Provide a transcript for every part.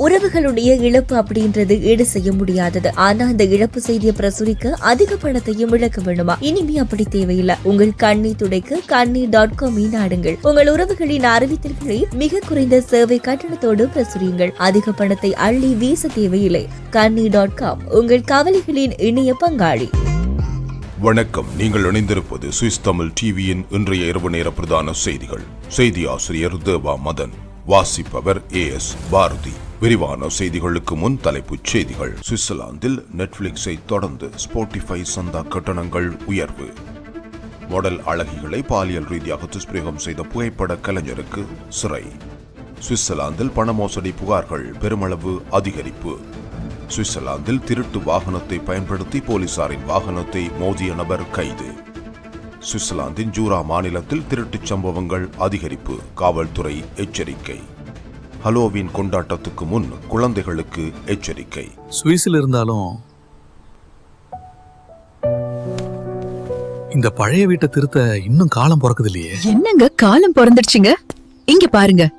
உறவுகளுடைய இழப்பு அப்படின்றது ஈடு செய்ய முடியாதது. ஆனா அந்த இழப்பு செய்தியை பிரசுரிக்க அதிக பணத்தையும் இழக்க வேண்டுமா? இனிமே அப்படி தேவையில்லை. உங்கள் கண்ணை துடைக்க கண்ணி டாட் காம் நாடுங்கள் உங்கள் உறவுகளின் அறிவித்தல்களை மிக குறைந்த சேவை கட்டணத்தோடு பிரசுரியுங்கள். அதிக பணத்தை அள்ளி வீச தேவையில்லை. கண்ணி டாட் காம் உங்கள் கவலைகளின் இணைய பங்காளி. வணக்கம். நீங்கள் இணைந்திருப்பது சுவிஸ் தமிழ் டிவியின் இன்றைய இரவு நேர பிரதான செய்திகள். செய்தி ஆசிரியர் தேவா மதன். வாசிப்பவர் ஏ எஸ் பாரதி. விரிவான செய்திகளுக்கு முன் தலைப்புச் செய்திகள். சுவிட்சர்லாந்தில் நெட்ஃபிளிக்ஸை தொடர்ந்து ஸ்போட்டிஃபை சந்தா கட்டணங்கள் உயர்வு. மொடல் அழகிகளை பாலியல் ரீதியாக துஷ்பிரயோகம் செய்த புகைப்பட கலைஞருக்கு சிறை. சுவிட்சர்லாந்தில் பண மோசடி புகார்கள் பெருமளவு அதிகரிப்பு. சுவிட்சர்லாந்தில் திருட்டு வாகனத்தை பயன்படுத்தி போலீசாரின் வாகனத்தை மோதிய நபர் கைது. சுவிட்சர்லாந்தின் ஜூரா மாநிலத்தில் திருட்டுச் சம்பவங்கள் அதிகரிப்பு காவல்துறை எச்சரிக்கை. ஹலோவின் கொண்டாட்டத்துக்கு முன் குழந்தைகளுக்கு எச்சரிக்கை. சுவிஸில் இருந்தாலும் இந்த பழைய வீட்டை திருத்த இன்னும் காலம் பிறக்குது இல்லையே என்னங்க காலம் பிறந்துடுச்சுங்க? இங்க பாருங்க.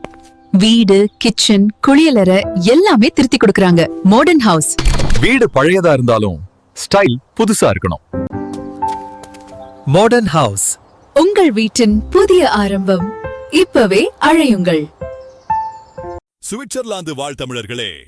வீடு கிச்சன் குளியலறை எல்லாமே திருத்தி கொடுக்கறாங்க. மாடர்ன் ஹவுஸ் வீடு பழையதா இருந்தாலும் ஸ்டைல் புதுசா இருக்கணும். மாடர்ன் ஹவுஸ் உங்கள் வீட்டின் புதிய ஆரம்பம் இப்பவே அழையுங்கள். சுவிட்சர்லாந்து வாழ் தமிழர்களே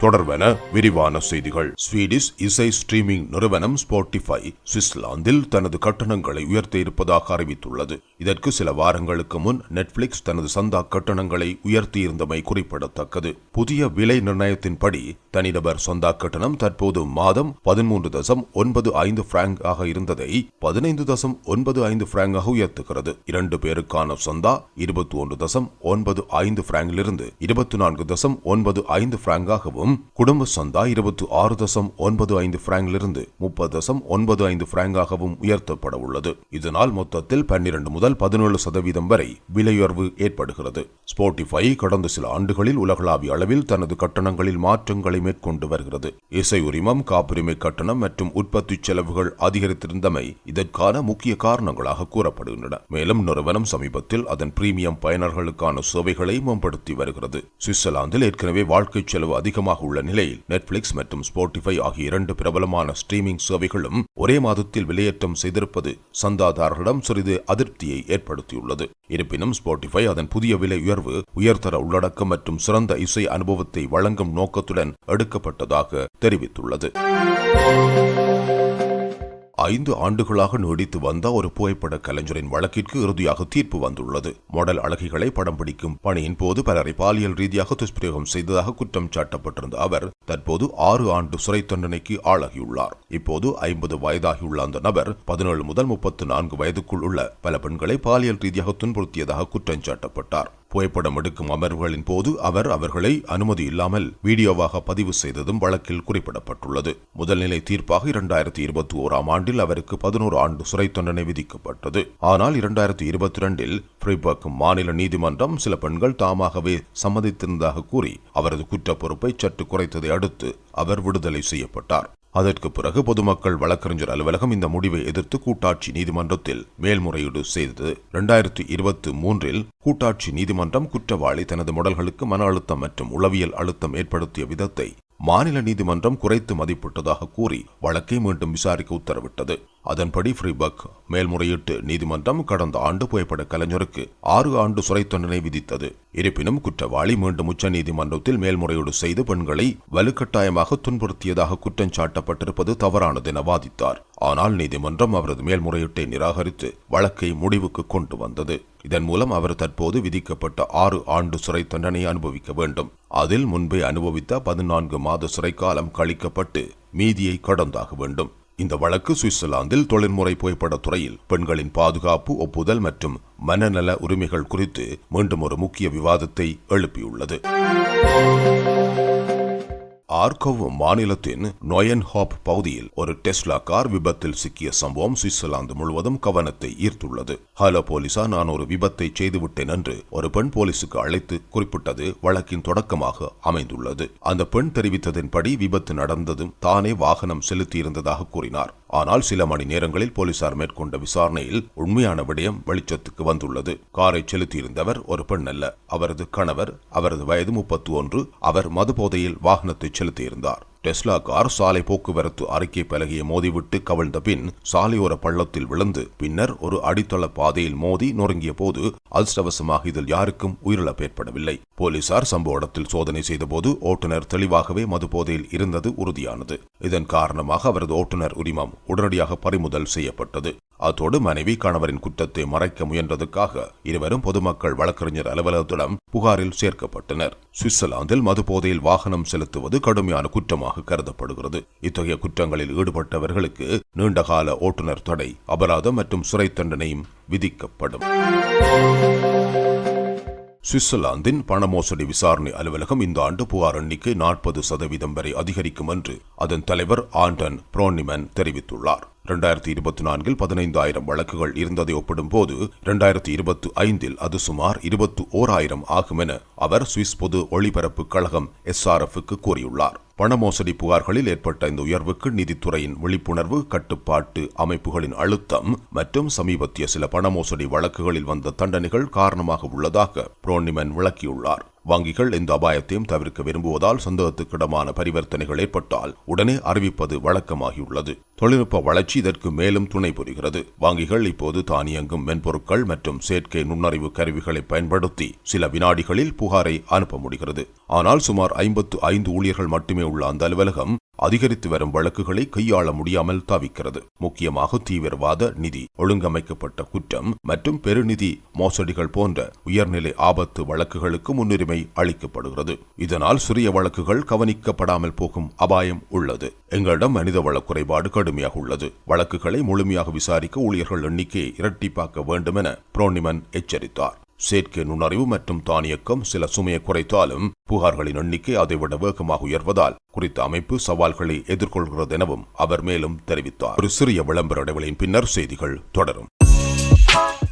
தொடர்வன விரிவான செய்திகள். ஸ்வீடிஷ் இசை ஸ்ட்ரீமிங் நிறுவனம் ஸ்பாட்டிஃபை சுவிட்சர்லாந்தில் தனது கட்டணங்களை உயர்த்த இருப்பதாக அறிவித்துள்ளது. இதற்கு சில வாரங்களுக்கு முன் நெட்ஃபிளிக்ஸ் தனது சந்தா கட்டணங்களை உயர்த்தியிருந்தமை குறிப்பிடத்தக்கது. புதிய விலை நிர்ணயத்தின்படி தனிநபர் சந்தா கட்டணம் தற்போது மாதம் பதிமூன்று தசம் ஒன்பது ஐந்து பிராங்க் ஆக இருந்ததை பதினைந்து தசம் ஒன்பது ஐந்து பிராங்காக உயர்த்துகிறது. இரண்டு பேருக்கான சந்தா இருபத்தி ஒன்று தசம் ஒன்பது ஐந்து பிராங்கிலிருந்து இருபத்தி நான்கு தசம் ஒன்பது ஐந்து பிராங்காகவும் குடும்ப சந்தா இருபத்தி ஆறு தசம் ஒன்பது ஐந்து பிராங்கிலிருந்து முப்பது தசம் ஒன்பது ஐந்து பிராங்காகவும் உயர்த்தப்பட உள்ளது. இதனால் மொத்தத்தில் பன்னிரண்டு முதல் பதினேழு சதவீதம் வரை விலையுயர்வு ஏற்படுகிறது. ஸ்போட்டிஃபை கடந்த சில ஆண்டுகளில் உலகளாவிய அளவில் தனது கட்டணங்களில் மாற்றங்களை மேற்கொண்டு வருகிறது. இசை உரிமம் காப்புரிமை கட்டணம் மற்றும் உற்பத்தி செலவுகள் அதிகரித்திருந்தமை இதற்கான முக்கிய காரணங்களாக கூறப்படுகின்றன. மேலும் நிறுவனம் சமீபத்தில் அதன் பிரீமியம் பயனர்களுக்கான சேவைகளை மேம்படுத்தி வருகிறது. சுவிட்சர்லாந்தில் ஏற்கனவே வாழ்க்கை செலவு அதிகமாக உள்ள நிலையில் நெட்ஃபிளிக்ஸ் மற்றும் ஸ்போட்டிஃபை ஆகிய இரண்டு பிரபலமான ஸ்ட்ரீமிங் சேவைகளும் ஒரே மாதத்தில் விலையேற்றம் செய்திருப்பது சந்தாதாரர்களிடம் சிறிது அதிருப்தியை ஏற்படுத்தியுள்ளது. இருப்பினும் ஸ்போட்டிஃபை அதன் புதிய விலை உயர்வு உயர்தர உள்ளடக்கம் மற்றும் சிறந்த இசை அனுபவத்தை வழங்கும் நோக்கத்துடன் எடுக்கப்பட்டதாக தெரிவித்துள்ளது. ஐந்து ஆண்டுகளாக நீடித்து வந்த ஒரு புகைப்பட கலைஞரின் வழக்கிற்கு இறுதியாக தீர்ப்பு வந்துள்ளது. மாடல் அழகிகளை படம் பிடிக்கும் பணியின் போது பலரை பாலியல் ரீதியாக துஷ்பிரயோகம் செய்ததாக குற்றம் சாட்டப்பட்டிருந்த அவர் தற்போது ஆறு ஆண்டு சிறை தண்டனைக்கு ஆளாகியுள்ளார். இப்போது ஐம்பது வயதாகியுள்ள அந்த நபர் பதினேழு முதல் முப்பத்து நான்கு வயதுக்குள் உள்ள பல பெண்களை பாலியல் ரீதியாக துன்புறுத்தியதாக குற்றம் சாட்டப்பட்டார். புகைப்படம் எடுக்கும் அமர்வுகளின் போது அவர் அவர்களை அனுமதி இல்லாமல் வீடியோவாக பதிவு செய்ததும் வழக்கில் குறிப்பிடப்பட்டுள்ளது. முதல்நிலை தீர்ப்பாக இரண்டாயிரத்தி இருபத்தி ஓராம் ஆண்டில் அவருக்கு பதினோரு ஆண்டு சிறை தண்டனை விதிக்கப்பட்டது. ஆனால் இரண்டாயிரத்தி இருபத்தி இரண்டில் ஃப்ரிபர்க் மாநில நீதிமன்றம் சில பெண்கள் தாமாகவே சம்மதித்திருந்ததாக கூறி அவரது குற்ற பொறுப்பை சற்று குறைத்ததை அடுத்து அவர் விடுதலை செய்யப்பட்டார். அதற்கு பிறகு பொதுமக்கள் வழக்கறிஞர் அலுவலகம் இந்த முடிவை எதிர்த்து கூட்டாட்சி நீதிமன்றத்தில் மேல்முறையீடு செய்தது. இரண்டாயிரத்தி இருபத்தி மூன்றில் கூட்டாட்சி நீதிமன்றம் குற்றவாளி தனது முடல்களுக்கு மன அழுத்தம் மற்றும் உளவியல் அழுத்தம் ஏற்படுத்திய விதத்தை மாநில நீதிமன்றம் குறைத்து மதிப்பிட்டதாக கூறி வழக்கை மீண்டும் விசாரிக்க உத்தரவிட்டது. அதன்படி ஃப்ரீபக் மேல்முறையீட்டு நீதிமன்றம் கடந்த ஆண்டு புகைப்பட கலைஞருக்கு ஆறு ஆண்டு சிறை தண்டனை விதித்தது. இருப்பினும் குற்றவாளி மீண்டும் உச்ச நீதிமன்றத்தில் மேல்முறையீடு செய்து பெண்களை வலுக்கட்டாயமாக துன்புறுத்தியதாக குற்றம் சாட்டப்பட்டிருப்பது தவறானது என வாதித்தார். ஆனால் நீதிமன்றம் அவரது மேல்முறையீட்டை நிராகரித்து வழக்கை முடிவுக்கு கொண்டு வந்தது. இதன் மூலம் அவர் தற்போது விதிக்கப்பட்ட ஆறு ஆண்டு சிறை தண்டனை அனுபவிக்க வேண்டும். அதில் முன்பே அனுபவித்த பதினான்கு மாத சிறைக்காலம் கழிக்கப்பட்டு மீதியை கடந்தாக வேண்டும். இந்த வழக்கு சுவிட்சர்லாந்தில் தொழில்முறை புகைப்படத் துறையில் பெண்களின் பாதுகாப்பு ஒப்புதல் மற்றும் மனநல உரிமைகள் குறித்து மீண்டும் ஒரு முக்கிய விவாதத்தை எழுப்பியுள்ளது. ஆர்கவ் மாநிலத்தின் நொயன்ஹாப் பகுதியில் ஒரு டெஸ்லா கார் விபத்தில் சிக்கிய சம்பவம் சுவிட்சர்லாந்து முழுவதும் கவனத்தை ஈர்த்துள்ளது. ஹலோ போலீசா நான் ஒரு விபத்தை செய்துவிட்டேன் என்று ஒரு பெண் போலீசுக்கு அழைத்து குறிப்பிட்டது வழக்கின் தொடக்கமாக அமைந்துள்ளது. அந்த பெண் தெரிவித்ததின்படி விபத்து நடந்ததும் தானே வாகனம் செலுத்தியிருந்ததாக கூறினார். ஆனால் சில மணி நேரங்களில் போலீசார் மேற்கொண்ட விசாரணையில் உண்மையான விடயம் வெளிச்சத்துக்கு வந்துள்ளது. காரை செலுத்தியிருந்தவர் ஒரு பெண் அல்ல. அவரது கணவர் அவரது வயது முப்பத்தி ஒன்று அவர் மது போதையில் வாகனத்தை செலுத்தியிருந்தார். டெஸ்லா கார் சாலை போக்குவரத்து அறிக்கை பலகையை மோதிவிட்டு கவிழ்ந்த பின் சாலையோர பள்ளத்தில் விழுந்து பின்னர் ஒரு அடித்தள பாதையில் மோதி நொறுங்கிய போது அதிர்ஷ்டவசமாக இதில் யாருக்கும் உயிரிழப்பு ஏற்படவில்லை போலீசார் சம்பவ இடத்தில் சோதனை செய்தபோது ஓட்டுநர் தெளிவாகவே மது போதையில் இருந்தது உறுதியானது. இதன் காரணமாக அவரது ஓட்டுநர் உரிமம் உடனடியாக பறிமுதல் செய்யப்பட்டது. அத்தோடு மனைவி கணவரின் குற்றத்தை மறைக்க முயன்றதுக்காக இருவரும் பொதுமக்கள் வழக்கறிஞர் அலுவலகத்திடம் புகாரில் சேர்க்கப்பட்டனர். சுவிட்சர்லாந்தில் மதுபோதையில் வாகனம் செலுத்துவது கடுமையான குற்றமாக கருதப்படுகிறது. இத்தகைய குற்றங்களில் ஈடுபட்டவர்களுக்கு நீண்டகால ஓட்டுநர் தடை அபராதம் மற்றும் சிறை தண்டனையும் விதிக்கப்படும். சுவிட்சர்லாந்தின் பண மோசடி விசாரணை அலுவலகம் இந்த ஆண்டு புகார் எண்ணிக்கை நாற்பது சதவீதம் வரை அதிகரிக்கும் என்று அதன் தலைவர் ஆண்டன் புரோனிமன் தெரிவித்துள்ளார். இரண்டாயிரத்தி இருபத்தி நான்கில் பதினைந்தாயிரம் வழக்குகள் இருந்ததை ஒப்பிடும்போது இரண்டாயிரத்தி இருபத்தி ஐந்தில் அது சுமார் இருபத்தி ஓராயிரம் ஆகும் என அவர் சுவிஸ் பொது ஒளிபரப்பு கழகம் எஸ்ஆர்எஃப்க்கு கூறியுள்ளார். பண மோசடி புகார்களில் ஏற்பட்ட இந்த உயர்வுக்கு நிதித்துறையின் விழிப்புணர்வு கட்டுப்பாட்டு அமைப்புகளின் அழுத்தம் மற்றும் சமீபத்திய சில பண மோசடி வழக்குகளில் வந்த தண்டனைகள் காரணமாக உள்ளதாக புரோனிமன் விளக்கியுள்ளார். வங்கிகள் இந்த அபாயத்தையும் தவிர்க்க விரும்புவதால் சந்தேகத்துக்கிடமான பரிவர்த்தனைகள் ஏற்பட்டால் உடனே அறிவிப்பது வழக்கமாகியுள்ளது. தொழில்நுட்ப வளர்ச்சி இதற்கு மேலும் துணை புரிகிறது. வங்கிகள் இப்போது தானியங்கும் மென்பொருட்கள் மற்றும் செயற்கை நுண்ணறிவு கருவிகளை பயன்படுத்தி சில வினாடிகளில் புகாரை அனுப்ப முடிகிறது. ஆனால் சுமார் ஐம்பத்து ஐந்து ஊழியர்கள் மட்டுமே உள்ள அந்த அலுவலகம் அதிகரித்து வரும் வழக்குகளை கையாள முடியாமல் தவிக்கிறது. முக்கியமாக தீவிரவாத நிதி ஒழுங்கமைக்கப்பட்ட குற்றம் மற்றும் பெருநிதி மோசடிகள் போன்ற உயர்நிலை ஆபத்து வழக்குகளுக்கு முன்னுரிமை அளிக்கப்படுகிறது. இதனால் சிறிய வழக்குகள் கவனிக்கப்படாமல் போகும் அபாயம் உள்ளது. எங்களிடம் மனித வள குறைபாடு கடுமையாக உள்ளது. வழக்குகளை முழுமையாக விசாரிக்க ஊழியர்கள் எண்ணிக்கையை இரட்டிப்பாக்க வேண்டும் என புரோனிமன் எச்சரித்தார். சேர்க்கை நுண்ணறிவு மற்றும் தானியக்கம் சில சுமையை குறைத்தாலும் புகார்களின் எண்ணிக்கை அதைவிட வேகமாக உயர்வதால் குறித்த அமைப்பு சவால்களை எதிர்கொள்கிறது எனவும் அவர் மேலும் தெரிவித்தார். ஒரு சிறிய விளம்பர இடைவெளியின் பின்னர் செய்திகள் தொடரும்.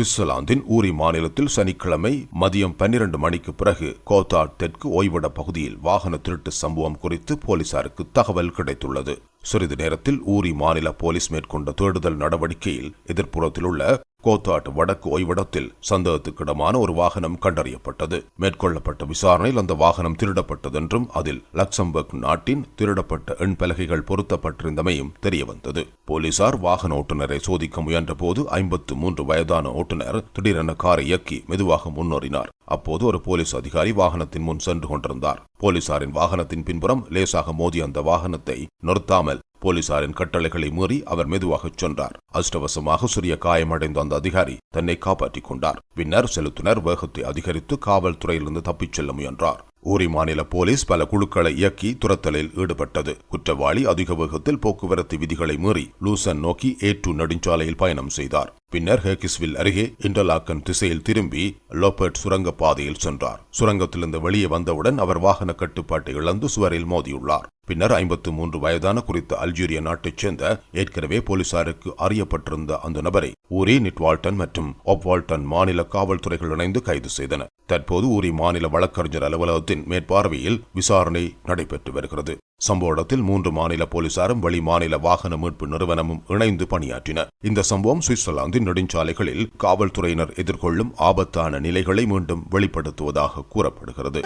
சுவிட்சர்லாந்தின் ஊரி மாநிலத்தில் சனிக்கிழமை மதியம் பன்னிரண்டு மணிக்கு பிறகு கோத்தாட் தெற்கு ஓய்விட பகுதியில் வாகன திருட்டு சம்பவம் குறித்து போலீசாருக்கு தகவல் கிடைத்துள்ளது. சிறிது நேரத்தில் ஊரி மாநில போலீஸ் மேற்கொண்ட தேடுதல் நடவடிக்கையில் எதிர்ப்புறத்தில் உள்ள கோத்தாட் வடக்கு ஓய்விடத்தில் சந்தேகத்துக்கிடமான ஒரு வாகனம் கண்டறியப்பட்டது. மேற்கொள்ளப்பட்ட விசாரணையில் அந்த வாகனம் திருடப்பட்டதென்றும் அதில் லக்சம்பர்க் நாட்டின் திருடப்பட்ட எண் பலகைகள் பொருத்தப்பட்டிருந்தமையும் தெரியவந்தது. போலீசார் வாகன ஓட்டுநரை சோதிக்க முயன்றபோது ஐம்பத்து மூன்று வயதான ஓட்டுநர் திடீரென காரை இயக்கி மெதுவாக முன்னேறினார். அப்போது ஒரு போலீஸ் அதிகாரி வாகனத்தின் முன் சென்று கொண்டிருந்தார். போலீசாரின் வாகனத்தின் பின்புறம் லேசாக மோதி அந்த வாகனத்தை நிறுத்தாமல் போலீசாரின் கட்டளைகளை மீறி அவர் மெதுவாகச் சென்றார். அஷ்டவசமாக சிறிய காயமடைந்த அந்த அதிகாரி தன்னை காப்பாற்றிக் கொண்டார். பின்னர் செலுத்தினர் வேகத்தை அதிகரித்து காவல்துறையிலிருந்து தப்பிச் செல்ல முயன்றார். ஊரி மாநில போலீஸ் பல குழுக்களை இயக்கி துரத்தலில் ஈடுபட்டது. குற்றவாளி அதிக வேகத்தில் போக்குவரத்து விதிகளை மீறி லூசன் நோக்கி ஏ டூ நெடுஞ்சாலையில் பயணம் செய்தார். பின்னர் ஹேகிஸ்வில் அருகே இன்டர்லாக்கன் திசையில் திரும்பி லோபர்ட் சுரங்க பாதையில் சென்றார். சுரங்கத்திலிருந்து வெளியே வந்தவுடன் அவர் வாகன கட்டுப்பாட்டை இழந்து சுவரில் மோதியுள்ளார். பின்னர் ஐம்பத்து மூன்று வயதான குறித்த அல்ஜீரிய நாட்டைச் சேர்ந்த ஏற்கனவே போலீசாருக்கு அறியப்பட்டிருந்த அந்த நபரை ஊரி நிட்வால்டன் மற்றும் ஒப்வால்டன் மாநில காவல்துறைகள் இணைந்து கைது செய்தன தற்போது ஊரி மாநில வழக்கறிஞர் அலுவலகத்தின் மேற்பார்வையில் விசாரணை நடைபெற்று வருகிறது. சம்பவ இடத்தில் மூன்று மாநில போலீசாரும் வெளி மாநில வாகன மீட்பு நிறுவனமும் இணைந்து பணியாற்றினர். இந்த சம்பவம் சுவிட்சர்லாந்தின் நெடுஞ்சாலைகளில் காவல்துறையினர் எதிர்கொள்ளும் ஆபத்தான நிலைகளை மீண்டும் வெளிப்படுத்துவதாக கூறப்படுகிறது.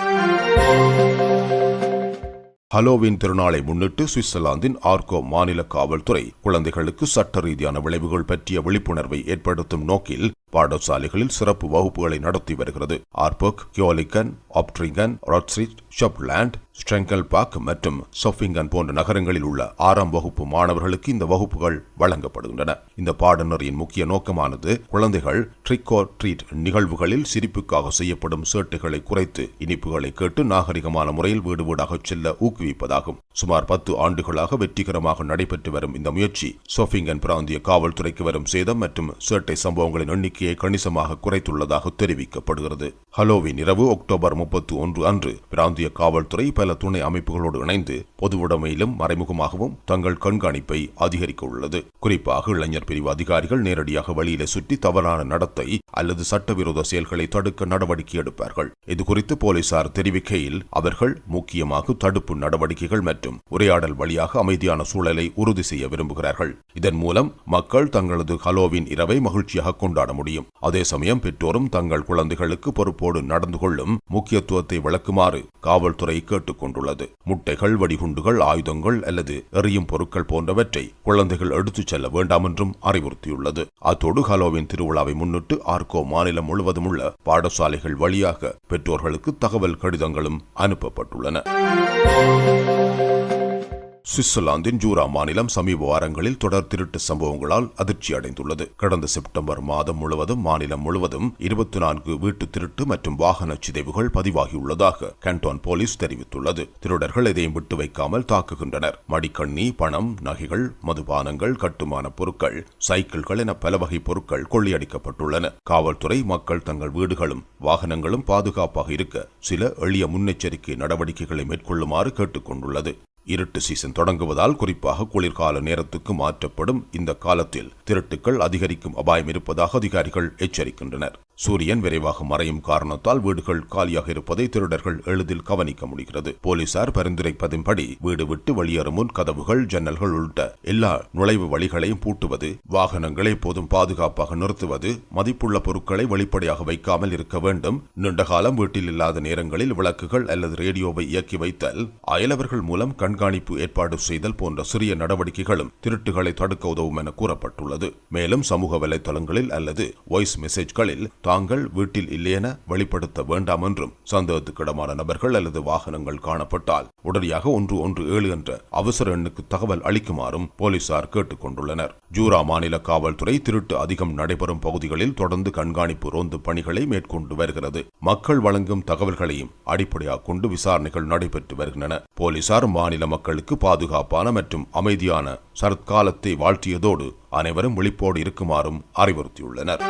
ஹலோவின் திருநாளை முன்னிட்டு சுவிட்சர்லாந்தின் ஆர்கோ மாநில காவல்துறை குழந்தைகளுக்கு சட்ட ரீதியான விளைவுகள் பற்றிய விழிப்புணர்வை ஏற்படுத்தும் நோக்கில் பாடசாலைகளில் சிறப்பு வகுப்புகளை நடத்தி வருகிறது. ஆர்பக் கியோலிகன் ஆப்ட்ரிங்கன் ராட்ஸ்ரிட் ஷப்லாண்ட் ஸ்ட்ரெங்கல் பார்க் மற்றும் சொஃபிங்கன் போன்ற நகரங்களில் உள்ள ஆறாம் வகுப்பு மாணவர்களுக்கு இந்த வகுப்புகள் வழங்கப்படுகின்றன. இந்த பாடநெறியின் முக்கிய நோக்கமானது குழந்தைகள் ட்ரிக் ஆர் ட்ரீட் நிகழ்வுகளில் சிரிப்புக்காக செய்யப்படும் சேட்டுகளை குறைத்து இனிப்புகளை கேட்டு நாகரிகமான முறையில் வீடு வீடாக செல்ல ஊக்குவிப்பதாகும். சுமார் பத்து ஆண்டுகளாக வெற்றிகரமாக நடைபெற்று வரும் இந்த முயற்சி சோஃபிங்கன் பிராந்திய காவல்துறைக்கு வரும் சேதம் மற்றும் சேட்டை சம்பவங்களின் எண்ணிக்கையை கணிசமாக குறைத்துள்ளதாக தெரிவிக்கப்படுகிறது. ஹலோவின் இரவு அக்டோபர் முப்பத்தி ஒன்று அன்று. பிராந்திய காவல்துறை பல துணை அமைப்புகளோடு இணைந்து பொதுவுடைமையிலும் மறைமுகமாகவும் தங்கள் கண்காணிப்பை அதிகரிக்க உள்ளது. குறிப்பாக இளைஞர் பிரிவு அதிகாரிகள் நேரடியாக வழியிலே சுற்றி தவறான நடத்தை அல்லது சட்டவிரோத செயல்களை தடுக்க நடவடிக்கை எடுப்பார்கள். இது குறித்து போலீசார் தெரிவிக்கையில் அவர்கள் முக்கியமாக தடுப்பு நடவடிக்கைகள் மற்றும் உரையாடல் வழியாக அமைதியான சூழலை உறுதி செய்ய விரும்புகிறார்கள். இதன் மூலம் மக்கள் தங்களது ஹலோவின் இரவை மகிழ்ச்சியாக கொண்டாட முடியும். அதே சமயம் பெற்றோரும் தங்கள் குழந்தைகளுக்கு பொறுப்பு பொறுப்போடு நடந்து கொள்ளும் முக்கியத்துவத்தை விளக்குமாறு காவல்துறை கேட்டுக் கொண்டுள்ளது முட்டைகள் வெடிகுண்டுகள் ஆயுதங்கள் அல்லது எறியும் பொருட்கள் போன்றவற்றை குழந்தைகள் எடுத்துச் செல்ல வேண்டாம் என்றும் அறிவுறுத்தியுள்ளது. அத்தோடு ஹலோவின் திருவிழாவை முன்னிட்டு ஆர்கோ மாநிலம் முழுவதும் உள்ள பாடசாலைகள் வழியாக பெற்றோர்களுக்கு தகவல் கடிதங்களும் அனுப்பப்பட்டுள்ளன. சுவிட்சர்லாந்தின் ஜூரா மாநிலம் சமீப வாரங்களில் தொடர் திருட்டு சம்பவங்களால் அதிர்ச்சி அடைந்துள்ளது கடந்த செப்டம்பர் மாதம் முழுவதும் மாநிலம் முழுவதும் இருபத்தி நான்கு வீட்டு திருட்டு மற்றும் வாகன சிதைவுகள் பதிவாகியுள்ளதாக கேண்டோன் போலீஸ் தெரிவித்துள்ளது. திருடர்கள் எதையும் விட்டு வைக்காமல் தாக்குகின்றனர். மடிக்கண்ணி பணம் நகைகள் மதுபானங்கள் கட்டுமான பொருட்கள் சைக்கிள்கள் என பல வகை பொருட்கள் கொள்ளையடிக்கப்பட்டுள்ளன. காவல்துறை மக்கள் தங்கள் வீடுகளும் வாகனங்களும் பாதுகாப்பாக இருக்க சில எளிய முன்னெச்சரிக்கை நடவடிக்கைகளை மேற்கொள்ளுமாறு கேட்டுக்கொண்டுள்ளது. இருட்டு சீசன் தொடங்குவதால் குறிப்பாக குளிர்கால நேரத்துக்கு மாற்றப்படும் இந்த காலத்தில். திருட்டுக்கள் அதிகரிக்கும் அபாயம் இருப்பதாக அதிகாரிகள் எச்சரிக்கின்றனர். சூரியன் விரைவாக மறையும் காரணத்தால் வீடுகள் காலியாக இருப்பதை திருடர்கள் எளிதில் கவனிக்க முடிகிறது. போலீசார் பரிந்துரைப்பதின்படி வீடு விட்டு வெளியேறும் முன் கதவுகள் ஜன்னல்கள் உள்ளிட்ட எல்லா நுழைவு வழிகளையும் பூட்டுவது வாகனங்களை எப்போதும் பாதுகாப்பாக நிறுத்துவது மதிப்புள்ள பொருட்களை வெளிப்படையாக வைக்காமல் இருக்க வேண்டும் நீண்ட காலம் வீட்டில் இல்லாத நேரங்களில் விளக்குகள் அல்லது ரேடியோவை இயக்கி வைத்தல் அயலவர்கள் மூலம் கண்காணிப்பு ஏற்பாடு செய்தல் போன்ற சிறிய நடவடிக்கைகளும் திருட்டுகளை தடுக்க உதவும் என கூறப்பட்டுள்ளது. மேலும் சமூக வலைதளங்களில் அல்லது வாய்ஸ் மெசேஜ்களில் தாங்கள் வீட்டில் இல்லையென வெளிப்படுத்த வேண்டாம் என்றும் சந்தேகத்துக்கிடமான நபர்கள் அல்லது வாகனங்கள் காணப்பட்டால் உடனடியாக ஒன்று ஒன்று ஏழு என்ற அவசர எண்ணுக்கு தகவல் அளிக்குமாறும் போலீசார் கேட்டுக் கொண்டுள்ளனர். ஜூரா மாநில காவல்துறை திருட்டு அதிகம் நடைபெறும் பகுதிகளில் தொடர்ந்து கண்காணிப்பு ரோந்து பணிகளை மேற்கொண்டு வருகிறது. மக்கள் வழங்கும் தகவல்களையும் அடிப்படையாக கொண்டு விசாரணைகள் நடைபெற்று வருகின்றன. போலீசார் மாநில மக்களுக்கு பாதுகாப்பான மற்றும் அமைதியான சரத்காலத்தை வாழ்த்தியதோடு அனைவரும் விழிப்போடு இருக்குமாறும் அறிவுறுத்தியுள்ளனர்.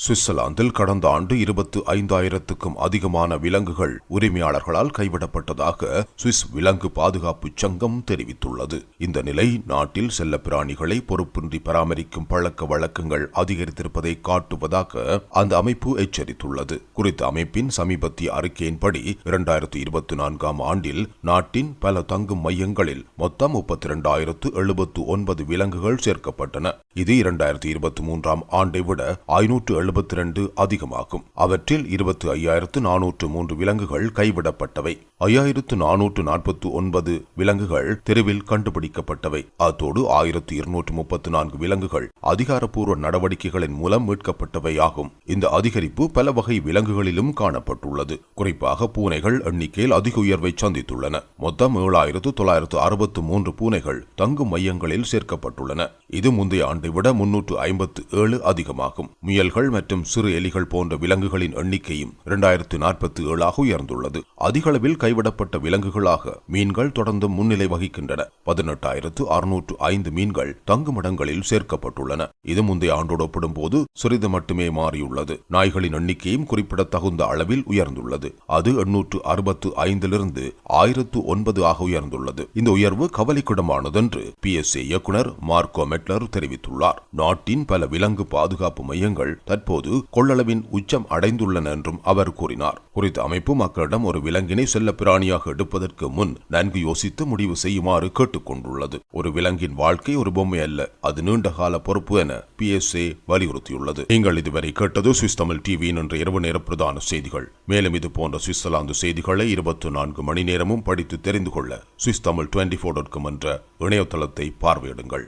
சுவிட்சர்லாந்தில் கடந்த ஆண்டு இருபத்து ஐந்தாயிரத்துக்கும் அதிகமான விலங்குகள் உரிமையாளர்களால் கைவிடப்பட்டதாக சுவிஸ் விலங்கு பாதுகாப்பு சங்கம் தெரிவித்துள்ளது. இந்த நிலை நாட்டில் செல்லப்பிராணிகளை பொறுப்பின்றி பராமரிக்கும் பழக்க வழக்கங்கள் அதிகரித்திருப்பதை காட்டுவதாக அந்த அமைப்பு எச்சரித்துள்ளது. குறித்த அமைப்பின் சமீபத்திய அறிக்கையின்படி இரண்டாயிரத்து இருபத்தி நான்காம் ஆண்டில் நாட்டின் பல தங்கும் மையங்களில் மொத்தம் முப்பத்தி இரண்டாயிரத்து எழுபத்து ஒன்பது விலங்குகள் சேர்க்கப்பட்டன. இது இரண்டாயிரத்தி இருபத்தி மூன்றாம் ஆண்டை விட ஐநூற்று எழுபத்தி ரெண்டு அதிகமாகும். அவற்றில் இருபத்தி ஐயாயிரத்து நானூற்று மூன்று விலங்குகள் கைவிடப்பட்டவை. ஐயாயிரத்து நானூற்று நாற்பத்தி ஒன்பது விலங்குகள் தெருவில் கண்டுபிடிக்கப்பட்டவை. அத்தோடு ஆயிரத்து இருநூற்று முப்பத்தி நான்கு விலங்குகள் அதிகாரப்பூர்வ நடவடிக்கைகளின் மூலம் மீட்கப்பட்டவை ஆகும் இந்த அதிகரிப்பு பல வகை விலங்குகளிலும் காணப்பட்டுள்ளது. குறிப்பாக பூனைகள் எண்ணிக்கையில் அதிக உயர்வை சந்தித்துள்ளன. மொத்தம் ஏழாயிரத்து தொள்ளாயிரத்து அறுபத்து மூன்று பூனைகள் தங்கும் மையங்களில் சேர்க்கப்பட்டுள்ளன. இது முந்தைய ஆண்டை விட முன்னூற்று ஐம்பத்து ஏழு அதிகமாகும். முயல்கள் மற்றும் சிறு எலிகள் போன்ற விலங்குகளின் எண்ணிக்கையும் இரண்டாயிரத்து நாற்பத்தி ஏழாக உயர்ந்துள்ளது. அதிகளவில் கைவிடப்பட்ட விலங்குகளாக மீன்கள் தொடர்ந்து முன்னிலை வகிக்கின்றன. பதினெட்டாயிரத்து அறுநூற்று ஐந்து மீன்கள் தங்குமிடங்களில் சேர்க்கப்பட்டுள்ளன. இது முந்தைய ஆண்டோடு ஒப்பிடும்போது சிறிது மட்டுமே மாறியுள்ளது. நாய்களின் எண்ணிக்கையும் குறிப்பிடத்தகுந்த அளவில் உயர்ந்துள்ளது. அது எண்ணூற்று அறுபத்து ஐந்திலிருந்து ஆயிரத்து ஒன்பது ஆக உயர்ந்துள்ளது. இந்த உயர்வு கவலைக்கிடமானதென்று பி. எஸ். இயக்குனர் மார்க்கோ மெட்லர் தெரிவித்துள்ளார். நாட்டின் பல விலங்கு பாதுகாப்பு மையங்கள் தற்போது தற்போது கொள்ளளவின் உச்சம் அடைந்துள்ளன என்றும் அவர் கூறினார். குறித்த அமைப்பு மக்களிடம் ஒரு விலங்கினை செல்ல பிராணியாக எடுப்பதற்கு முன் நன்கு யோசித்து முடிவு செய்யுமாறு கேட்டுக்கொண்டுள்ளது. ஒரு விலங்கின் வாழ்க்கை ஒரு பொம்மை அல்ல அது நீண்ட கால பொறுப்பு என பி எஸ் ஏ வலியுறுத்தியுள்ளது. நீங்கள் இதுவரை கேட்டது சுவிஸ் தமிழ் டிவியின் இன்று இரவு நேர பிரதான செய்திகள். மேலும் இது போன்ற சுவிட்சர்லாந்து செய்திகளை இருபத்தி நான்கு மணி நேரமும் படித்து தெரிந்து கொள்ள Swiss Tamil twenty four dot com என்ற இணையதளத்தை பார்வையிடுங்கள்.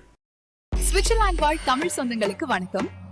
சுவிட்சர்லாந்து வாழ் தமிழ் சொந்தங்களுக்கு வணக்கம்.